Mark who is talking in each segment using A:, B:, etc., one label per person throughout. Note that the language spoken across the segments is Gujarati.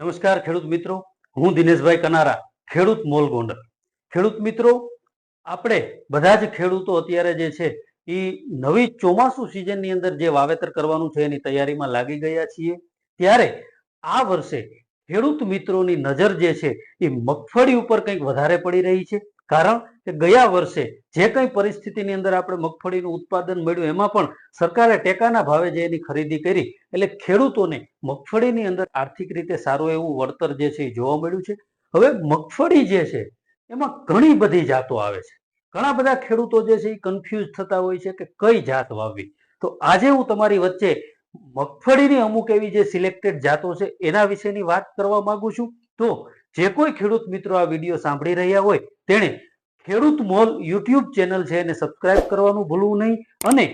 A: નમસ્કાર ખેડૂત મિત્રો. હું દિનેશભાઈ કનારા, ખેડૂત મોલ ગોંડલ. ખેડૂત મિત્રો, આપણે બધા જ ખેડૂતો અત્યારે જે છે, એ નવી ચોમાસું સિઝનની અંદર જે વાવેતર કરવાનું છે, એની તૈયારીમાં લાગી ગયા છીએ. ત્યારે આ વર્ષે ખેડૂત મિત્રોની નજર જે છે, એ મગફળી ઉપર કંઈક વધારે પડી રહી છે. કારણ કે ગયા વર્ષે જે કંઈ પરિસ્થિતિની અંદર આપણે મગફળીનું ઉત્પાદન મળ્યું, એમાં પણ સરકારે ટેકાના ભાવે જે એની ખરીદી કરી, એટલે ખેડૂતોને મગફળીની અંદર આર્થિક રીતે સારું એવું વળતર જે છે એ જોવા મળ્યું છે. હવે મગફળી જે છે, એમાં ઘણી બધી જાતો આવે છે. ઘણા બધા ખેડૂતો જે છે એ કન્ફ્યુઝ થતા હોય છે કે કઈ જાત વાવવી? તો આજે હું તમારી વચ્ચે મગફળીની અમુક એવી જે સિલેક્ટેડ જાતો છે, એના વિશેની વાત કરવા માંગુ છું. તો જે કોઈ ખેડૂત મિત્રો આ વીડિયો સાંભળી રહ્યા હોય, તેણે ખેડૂત મોલ યુટ્યુબ ચેનલ છે એને સબસ્ક્રાઇબ કરવાનું ભૂલવું નહીં અને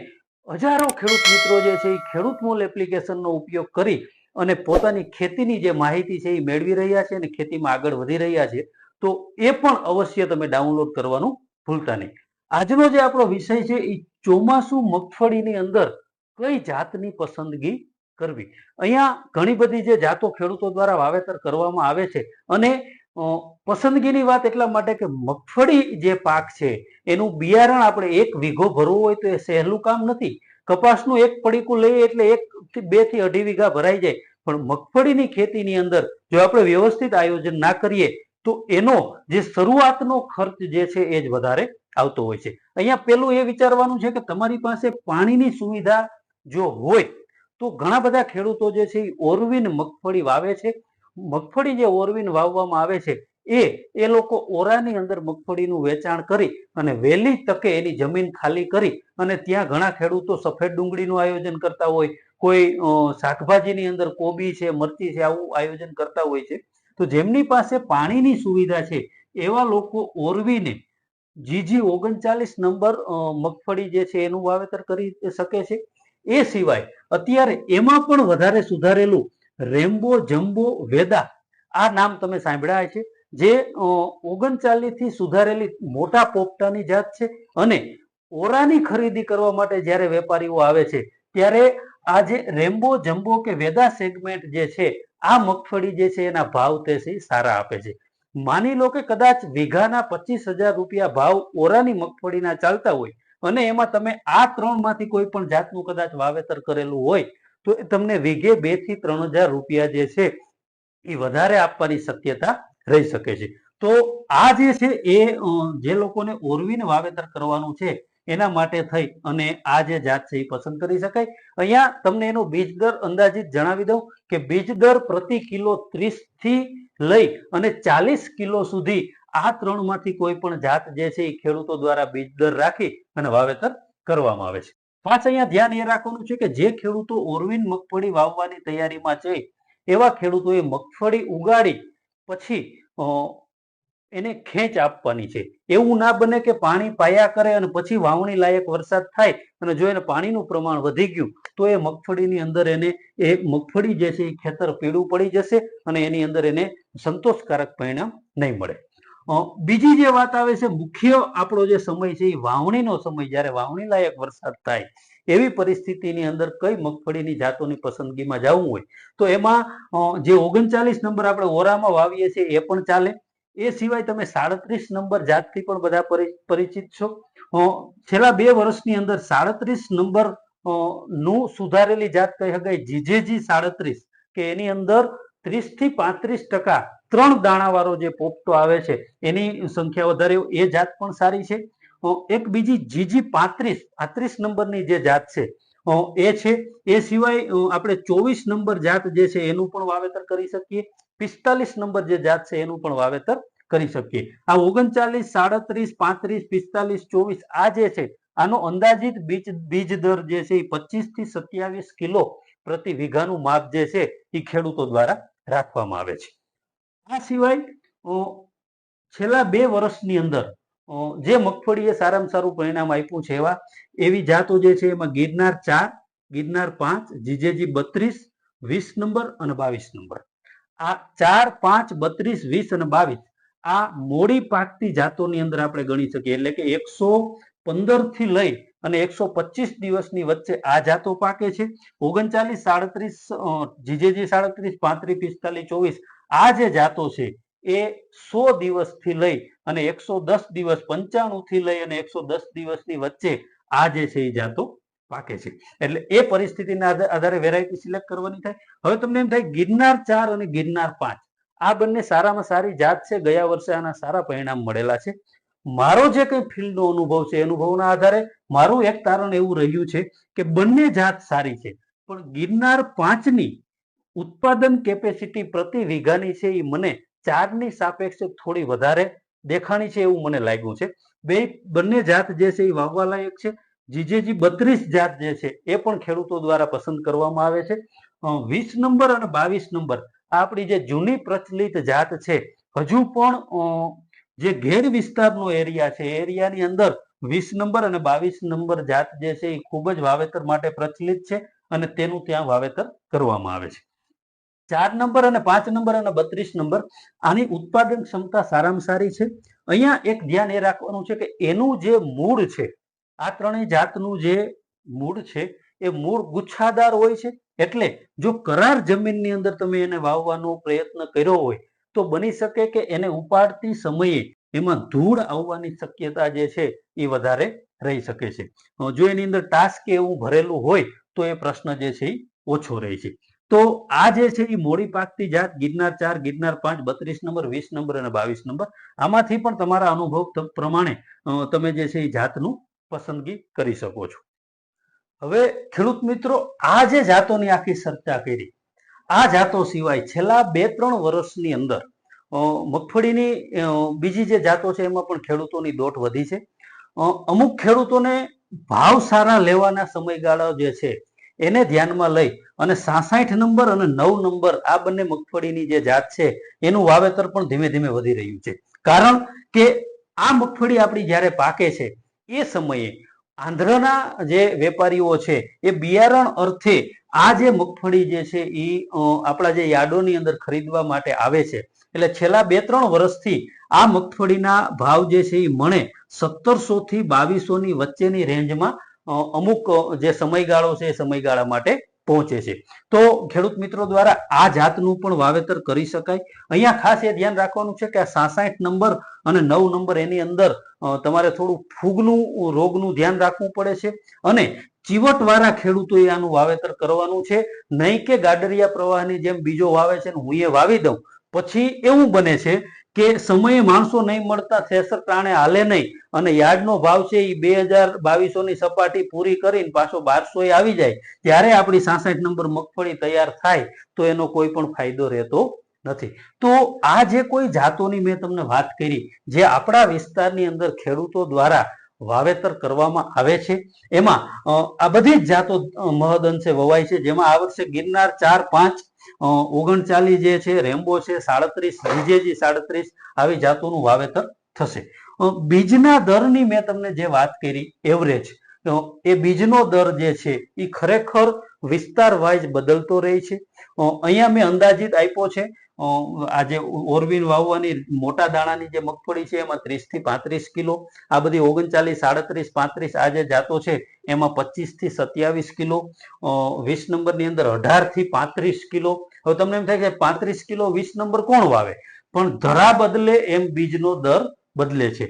A: હજારો ખેડૂત મિત્રો જે છે એ ખેડૂત મોલ એપ્લિકેશનનો ઉપયોગ કરી અને પોતાની ખેતીની જે માહિતી છે એ મેળવી રહ્યા છે અને ખેતીમાં આગળ વધી રહ્યા છે, તો એ પણ અવશ્ય તમે ડાઉનલોડ કરવાનું ભૂલતા નહીં. આજનો જે આપણો વિષય છે એ ચોમાસું મગફળીની અંદર કઈ જાતની પસંદગી કરવી. અહીંયા ઘણી બધી જે જાતો ખેડૂતો દ્વારા વાવેતર કરવામાં આવે છે અને પસંદગીની વાત એટલા માટે કે મગફળી જે પાક છે, એનું બિયારણ આપણે એક વીઘો ભરવું હોય તો એ સહેલું કામ નથી. કપાસનું એક પડીકું લઈએ એટલે એક બેથી અઢી વીઘા ભરાઈ જાય. પણ મગફળીની ખેતીની અંદર જો આપણે વ્યવસ્થિત આયોજન ના કરીએ, તો એનો જે શરૂઆતનો ખર્ચ જે છે એ જ વધારે આવતો હોય છે. અહીંયા પેલું એ વિચારવાનું છે કે તમારી પાસે પાણીની સુવિધા જો હોય તો ઘણા બધા ખેડૂતો જે છે ઓરવીન મગફળી વાવે છે. મગફળી જે ઓરવીન વાવવામાં આવે છે, એ એ લોકો ઓરાની અંદર મગફળીનું વેચાણ કરી અને વહેલી તકે એની જમીન ખાલી કરી અને ત્યાં ઘણા ખેડૂતો સફેદ ડુંગળીનું આયોજન કરતા હોય, કોઈ શાકભાજીની અંદર કોબી છે, મરચી છે, આવું આયોજન કરતા હોય છે. તો જેમની પાસે પાણીની સુવિધા છે, એવા લોકો ઓરવીને જીજી ઓગણચાલીસ નંબર મગફળી જે છે એનું વાવેતર કરી શકે છે. એ સિવાય અત્યારે એમાં પણ વધારે સુધારેલું રેમ્બો, જમ્બો, વેદા આ નામ તમે સાંભળ્યા છે જે ઓગણચાલીસથી સુધારેલી મોટા પોપટાની જાત છે અને ઓરાની ખરીદી કરવા માટે જ્યારે વેપારીઓ આવે છે, ત્યારે આ જે રેમ્બો, જમ્બો કે વેદા સેગમેન્ટ જે છે, આ મગફળી જે છે એના ભાવ તે સારા આપે છે. માની લો કે કદાચ વીઘાના પચીસ હજાર રૂપિયા ભાવ ઓરાની મગફળીના ચાલતા હોય અને એમાં તમે આ ત્રણમાંથી કોઈ પણ જાતનું કદાચ વાવેતર કરેલું હોય, તો એ તમને વીઘે બેથી ત્રણ હજાર રૂપિયા જે છે, એ વધારે આપવાની શક્યતા રહી શકે છે. તો આ જે છે એ જે લોકોને ઓરવીને વાવેતર કરવાનું છે, એના માટે થઈ અને આ જે જાત છે એ પસંદ કરી શકાય. અહીંયા તમને એનો બીજ દર અંદાજિત જણાવી દઉં કે બીજ દર પ્રતિ કિલો ત્રીસથી લઈ અને ચાલીસ કિલો સુધી આ ત્રણમાંથી કોઈ પણ જાત જે છે એ ખેડૂતો દ્વારા બીજ દર રાખી અને વાવેતર કરવામાં આવે છે. પાછા અહીંયા ધ્યાન એ રાખવાનું છે કે જે ખેડૂતો ઓરવીન મગફળી વાવવાની તૈયારીમાં છે, એવા ખેડૂતોએ મગફળી ઉગાડી પછી એને ખેંચ આપવાની છે. એવું ના બને કે પાણી પાયા કરે અને પછી વાવણી લાયક વરસાદ થાય અને જો એને પાણીનું પ્રમાણ વધી ગયું, તો એ મગફળીની અંદર એને, એ મગફળી જે છે એ ખેતર પીળું પડી જશે અને એની અંદર એને સંતોષકારક પરિણામ નહીં મળે. બીજી જે વાત આવે છે, મુખ્ય આપણો જે સમય છે, એ વાવણીનો સમય. જ્યારે વાવણી લાયક વરસાદ થાય, એવી પરિસ્થિતિની અંદર કઈ મગફળીની જાતોની પસંદગીમાં જવું હોય, તો એમાં જે ઓગણચાલીસ નંબર આપણે ઓરામાં વાવીએ છીએ, એ પણ ચાલે. એ સિવાય તમે સાડત્રીસ નંબર જાતથી પણ બધા પરી- પરિચિત છો. છેલ્લા બે વર્ષની અંદર સાડત્રીસ નંબરનું સુધારેલી જાત કહી શકાય. જીજેજી સાડત્રીસ, કે એની અંદર ત્રીસથી પાંત્રીસ ટકા ત્રણ દાણાવાળો જે પોપટો આવે છે, એની સંખ્યા વધારે એ જાત પણ સારી છે. એક બીજી જીજી પાંત્રીસ પાંત્રીસ નંબરની જે જાત છે એ છે. એ સિવાય આપણે ચોવીસ નંબર જાત જે છે, એનું પણ વાવેતર કરી શકીએ. પિસ્તાલીસ નંબર જે જાત છે, એનું પણ વાવેતર કરી શકીએ. આ ઓગણચાલીસ, સાડત્રીસ, પાંત્રીસ, પિસ્તાલીસ, ચોવીસ, આ જે છે, આનો અંદાજિત બીજ બીજ દર જે છે, એ પચીસથી સત્યાવીસ કિલો પ્રતિ વીઘાનું માપ જે છે, એ ખેડૂતો દ્વારા રાખવામાં આવે છે. આ સિવાય છેલ્લા બે વર્ષની અંદર જે મગફળીએ સારામાં સારું પરિણામ આપ્યું છે એવા, એવી જાતો જે છે એમાં ગિરનાર ચાર, ગિરનાર પાંચ, જીજેજી બત્રીસ, વીસ નંબર અને બાવીસ નંબર. આ ચાર, પાંચ, બત્રીસ, વીસ અને બાવીસ, આ મોડી પાકતી જાતોની અંદર આપણે ગણી શકીએ. એટલે કે એકસો પંદરથી લઈ અને એકસો પચીસ દિવસની વચ્ચે આ જાતો પાકે છે. ઓગણચાલીસ, સાડત્રીસ જીજેજી સાડત્રીસ, પાંત્રીસ, પિસ્તાલીસ, ચોવીસ આ જે જાતો છે એ સો દિવસથી લઈ અને એકસો દસ દિવસ પંચાણું થી લઈ અને એકસો દસ દિવસની વચ્ચે આ જે છે એ જાતો પાકે છે. એટલે એ પરિસ્થિતિના આધા- આધારે વેરાયટી સિલેક્ટ કરવાની થાય. હવે તમને એમ થાય ગિરનાર ચાર અને ગિરનાર પાંચ આ બંને સારામાં સારી જાત છે. ગયા વર્ષે આના સારા પરિણામ મળેલા છે. મારો જે કંઈ ફિલ્ડનો અનુભવ છે અનુભવના આધારે મારું એક તારણ એવું રહ્યું છે કે બંને જાત સારી છે, પણ ગિરનાર પાંચની ઉત્પાદન કેપેસિટી પ્રતિ વીઘાની છે એ મને ચારની સાપેક્ષે થોડી વધારે દેખાણી છે એવું મને લાગ્યું છે. બે બંને જાત જે છે એ વાવવા લાયક છે. જીજેજી બત્રીસ જાત જે છે એ પણ ખેડૂતો દ્વારા પસંદ કરવામાં આવે છે. વીસ નંબર અને બાવીસ નંબર આપણી જે જૂની પ્રચલિત જાત છે, હજુ પણ જે ઘેર વિસ્તારનો એરિયા છે, એરિયાની અંદર વીસ નંબર અને બાવીસ નંબર જાત જે છે એ ખૂબ જ વાવેતર માટે પ્રચલિત છે અને તેનું ત્યાં વાવેતર કરવામાં આવે છે. ચાર નંબર અને પાંચ નંબર અને બત્રીસ નંબર આની ઉત્પાદન ક્ષમતા સારામાં સારી છે. અહીંયા એક ધ્યાન એ રાખવાનું છે કે એનું જે મૂળ છે, આ ત્રણેય જાતનું જે મૂળ છે એ મૂળ ગુચ્છાદાર હોય છે. એટલે જો કરાર જમીનની અંદર તમે એને વાવવાનો પ્રયત્ન કર્યો હોય તો બની શકે કે એને ઉપાડતી સમયે એમાં ધૂળ આવવાની શક્યતા જે છે એ વધારે રહી શકે છે. જો એની અંદર ટાસ્ક એવું ભરેલું હોય, તો એ પ્રશ્ન જે છે એ ઓછો રહે છે. તો આ જે છે એ મોડી પાકતી જાત, ગિરનાર ચાર, ગિરનાર પાંચ, બત્રીસ નંબર, વીસ નંબર અને બાવીસ નંબર, આમાંથી પણ તમારા અનુભવ પ્રમાણે તમે જે છે એ જાતનું પસંદગી કરી શકો છો. હવે ખેડૂત મિત્રો, આ જે જાતોની આખી ચર્ચા કરી, આ જાતો સિવાય છેલ્લા બે ત્રણ વર્ષની અંદર મગફળીની બીજી જે જાતો છે એમાં પણ ખેડૂતોની દોટ વધી છે. અમુક ખેડૂતોને ભાવ સારા લેવાના સમયગાળા જે છે એને ધ્યાનમાં લઈ અને સાસાઠ નંબર અને નવ નંબર આ બંને મગફળીની જે જાત છે એનું વાવેતર પણ ધીમે ધીમે વધી રહ્યું છે. કારણ કે આ મગફળી આપણી જ્યારે પાકે છે એ સમયે આંધ્રના જે વેપારીઓ છે, એ બિયારણ અર્થે આ જે મગફળી જે છે, એ આપણા જે યાર્ડોની અંદર ખરીદવા માટે આવે છે. એટલે છેલ્લા બે ત્રણ વર્ષથી આ મગફળીના ભાવ જે છે, એ મણે સત્તરસો થી બાવીસો ની વચ્ચેની રેન્જમાં અમુક જે સમયગાળો છે, એ સમયગાળા માટે પહોંચે છે. તો ખેડૂત મિત્રો દ્વારા આ જાતનું પણ વાવેતર કરી શકાય. અહીંયા ખાસ એ ધ્યાન રાખવાનું છે કે આ સાસાઠ નંબર અને નવ નંબર એની અંદર તમારે થોડું ફૂગનું, રોગનું ધ્યાન રાખવું પડે છે. અને ચીવટવાળા ખેડૂતોએ આનું વાવેતર કરવાનું છે. નહીં કે ગાડરિયા પ્રવાહની જેમ બીજો વાવે છે હું એ વાવી દઉં. પછી એવું બને છે કે સમયે માણસો નહીં મળતા થેસર પ્રાણે હાલે નહીં. અને યાર્ડનો ભાવ છે એ બે હજાર બાવીસો ની સપાટી પૂરી કરીને પાછો બારસો એ આવી જાય. ત્યારે આપણી સાસઠ નંબર મગફળી તૈયાર થાય તો એનો કોઈ પણ ફાયદો રહેતો નથી. તો આ જે કોઈ જાતોની મેં તમને વાત કરી, જે આપણા વિસ્તારની અંદર ખેડૂતો દ્વારા વાવેતર કરવામાં આવે છે, એમાં આ બધી જ જાતો મહદ મહદઅંશે વવાય છે. જેમાં આ વર્ષે ગિરનાર ચાર પાંચ ઓગણચાલીસ જે છે, રેમ્બો છે, સાડત્રીસ, વિજેજી સાડત્રીસ આવી જાતોનું વાવેતર થશે. બીજના દરની મેં તમને જે વાત કરી, એવરેજ એ બીજનો દર જે છે, એ ખરેખર વિસ્તાર વાઇઝ બદલતો રહે છે. અહીંયા મેં અંદાજિત આપ્યો છે આજે ઓરવીન વાવવાની મોટા દાણાની જે મગફળી છે, એમાં ત્રીસથી પાંત્રીસ કિલો, આ બધી ઓગણચાલીસ, સાડત્રીસ, પાંત્રીસ આ જે જાતો છે, એમાં પચીસથી સત્યાવીસ કિલો વીસ નંબરની અંદર અઢારથી પાંત્રીસ કિલો. હવે તમને એમ થાય કે પાંત્રીસ કિલો વીસ નંબર કોણ વાવે? પણ ધરા બદલે એમ બીજનો દર બદલે છે.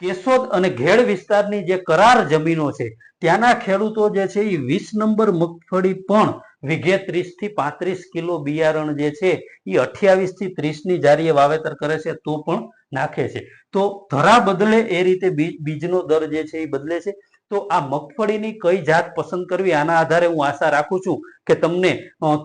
A: કેશોદ અને ઘેડ વિસ્તારની જે કરાર જમીનો છે, ત્યાંના ખેડૂતો જે છે એ વીસ નંબર મગફળી પણ વીઘે ત્રીસથી પાંત્રીસ કિલો બિયારણ જે છે એ અઠ્યાવીસથી ત્રીસની જારીએ વાવેતર કરે છે, તો પણ નાખે છે. તો ધરા બદલે એ રીતે બીજ- બીજનો દર જે છે એ બદલે છે. તો આ મગફળીની કઈ જાત પસંદ કરવી આના આધારે હું આશા રાખું છું કે તમને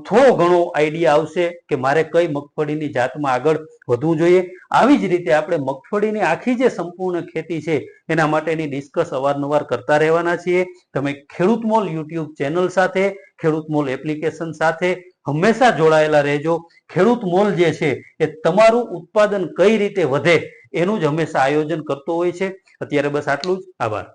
A: થોડો ઘણો આઈડિયા આવશે કે મારે કઈ મગફળીની જાતમાં આગળ વધવું જોઈએ. આવી જ રીતે આપણે મગફળીની આખી જે સંપૂર્ણ ખેતી છે, એના માટેની ડિસ્કસ અવારનવાર કરતા રહેવાના છીએ. તમે ખેડૂત મોલ યુટ્યુબ ચેનલ સાથે, ખેડૂત મોલ એપ્લિકેશન સાથે હંમેશા જોડાયેલા રહેજો. ખેડૂત મોલ જે છે, એ તમારું ઉત્પાદન કઈ રીતે વધે એનું જ હંમેશા આયોજન કરતો હોય છે. અત્યારે બસ આટલું જ. આભાર.